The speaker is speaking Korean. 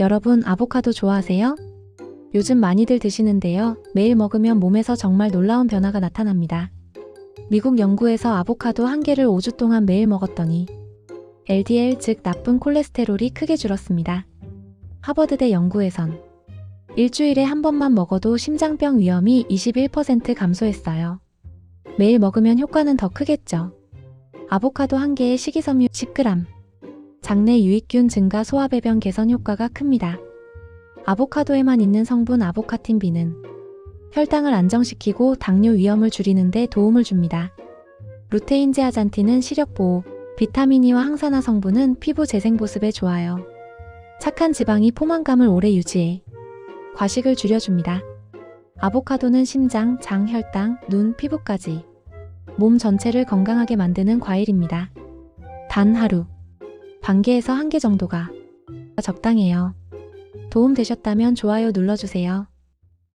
여러분 아보카도 좋아하세요? 요즘 많이들 드시는데요. 매일 먹으면 몸에서 정말 놀라운 변화가 나타납니다. 미국 연구에서 아보카도 한 개를 5주 동안 매일 먹었더니 LDL 즉 나쁜 콜레스테롤이 크게 줄었습니다. 하버드대 연구에선 일주일에 한 번만 먹어도 심장병 위험이 21% 감소했어요. 매일 먹으면 효과는 더 크겠죠. 아보카도 한 개에 식이섬유 10g, 장내 유익균 증가 소화배변 개선 효과가 큽니다. 아보카도에만 있는 성분 아보카틴B는 혈당을 안정시키고 당뇨 위험을 줄이는 데 도움을 줍니다. 루테인 제아잔틴은 시력 보호, 비타민 E와 항산화 성분은 피부 재생 보습에 좋아요. 착한 지방이 포만감을 오래 유지해 과식을 줄여줍니다. 아보카도는 심장, 장, 혈당, 눈, 피부까지 몸 전체를 건강하게 만드는 과일입니다. 단 하루 반 개에서 한 개 정도가 적당해요. 도움 되셨다면 좋아요 눌러주세요.